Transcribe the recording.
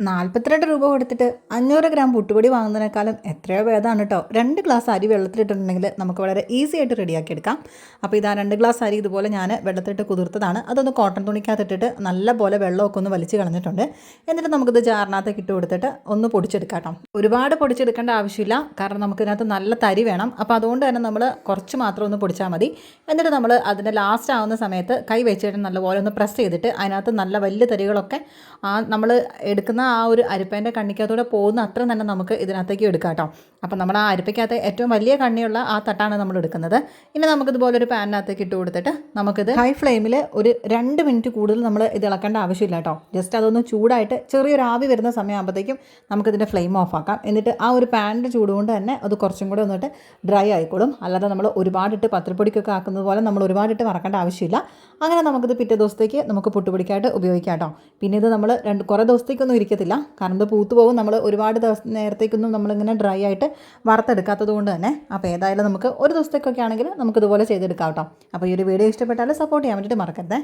നാൽപ്പത്തിരണ്ട് രൂപ കൊടുത്തിട്ട് അഞ്ഞൂറ് ഗ്രാം പുട്ടുപൊടി വാങ്ങുന്നതിനേക്കാളും എത്രയോ ഭേദമാണ് കേട്ടോ രണ്ട് ഗ്ലാസ് അരി വെള്ളത്തിലിട്ടിട്ടുണ്ടെങ്കിൽ നമുക്ക് വളരെ ഈസി ആയിട്ട് റെഡിയാക്കി എടുക്കാം അപ്പോൾ ഇതാ രണ്ട് ഗ്ലാസ് അരി ഇതുപോലെ ഞാൻ വെള്ളത്തിലിട്ട് കുതിർത്തതാണ്. അതൊന്ന് കോട്ടൺ തുണിക്കകത്തിട്ടിട്ട് നല്ല പോലെ വെള്ളമൊക്കെ ഒന്ന് വലിച്ച് കളഞ്ഞിട്ടുണ്ട്. എന്നിട്ട് നമുക്കിത് ജാറിനകത്തേക്ക് ഇട്ട് കൊടുത്തിട്ട് ഒന്ന് പൊടിച്ചെടുക്കാം കേട്ടോ ഒരുപാട് പൊടിച്ചെടുക്കേണ്ട ആവശ്യമില്ല. കാരണം നമുക്കിതിനകത്ത് നല്ല തരി വേണം. അപ്പോൾ അതുകൊണ്ട് തന്നെ നമ്മൾ കുറച്ച് മാത്രം ഒന്ന് പൊടിച്ചാൽ മതി. എന്നിട്ട് നമ്മൾ അതിന്റെ ലാസ്റ്റ് ആവുന്ന സമയത്ത് കൈ വെച്ചിട്ട് നല്ലപോലെ ഒന്ന് പ്രസ് ചെയ്തിട്ട് അതിനകത്ത് നല്ല വലിയ തരികളൊക്കെ നമ്മൾ എടുക്കുന്ന ആ ഒരു അരിപ്പേന്റെ കണ്ണിക്കകത്തൂടെ പോകുന്ന അത്ര തന്നെ നമുക്ക് ഇതിനകത്തേക്ക് എടുക്കാം കേട്ടോ. അപ്പം നമ്മൾ ആ അരിപ്പയ്ക്കകത്ത് ഏറ്റവും വലിയ കണ്ണിയുള്ള ആ തട്ടാണ് നമ്മൾ എടുക്കുന്നത്. ഇനി നമുക്കിതുപോലെ ഒരു പാനിനകത്തേക്ക് ഇട്ട് കൊടുത്തിട്ട് നമുക്കിത് ഹൈ ഫ്ലെയിമിൽ ഒരു രണ്ട് മിനിറ്റ് കൂടുതൽ നമ്മൾ ഇത് ഇളക്കേണ്ട ആവശ്യമില്ല കേട്ടോ. ജസ്റ്റ് അതൊന്ന് ചൂടായിട്ട് ചെറിയൊരു ആവി വരുന്ന സമയമാകുമ്പോഴത്തേക്കും നമുക്കിതിന്റെ ഫ്ലെയിം ഓഫ് ആക്കാം. എന്നിട്ട് ആ ഒരു പാനിന്റെ ചൂട് കൊണ്ട് തന്നെ അത് കുറച്ചും കൂടെ ഒന്നിട്ട് ഡ്രൈ ആയിക്കോളും. അല്ലാതെ നമ്മൾ ഒരുപാടിട്ട് പത്രപ്പൊടിക്കൊക്കെ ആക്കുന്നത് പോലെ നമ്മൾ ഒരുപാടിട്ട് വറക്കേണ്ട ആവശ്യമില്ല. അങ്ങനെ നമുക്കിത് പിറ്റേ ദിവസത്തേക്ക് നമുക്ക് പുട്ടുപിടിക്കായിട്ട് ഉപയോഗിക്കാം കേട്ടോ. പിന്നെ ഇത് നമ്മൾ രണ്ട് കുറേ ദിവസത്തേക്കൊന്നും ഇരിക്കത്തില്ല കാരണം ഇത് പൂത്ത് പോകും. നമ്മൾ ഒരുപാട് ദിവസം നേരത്തേക്കൊന്നും നമ്മളിങ്ങനെ ഡ്രൈ ആയിട്ട് വറുത്തെടുക്കാത്തത് കൊണ്ട് തന്നെ. അപ്പോൾ ഏതായാലും നമുക്ക് ഒരു ദിവസത്തേക്കൊക്കെ ആണെങ്കിൽ നമുക്കിതുപോലെ ചെയ്തെടുക്കാം കേട്ടോ. അപ്പോൾ ഈ ഒരു വീഡിയോ ഇഷ്ടപ്പെട്ടാൽ സപ്പോർട്ട് ചെയ്യാൻ വേണ്ടിയിട്ട് മറക്കരുതേ.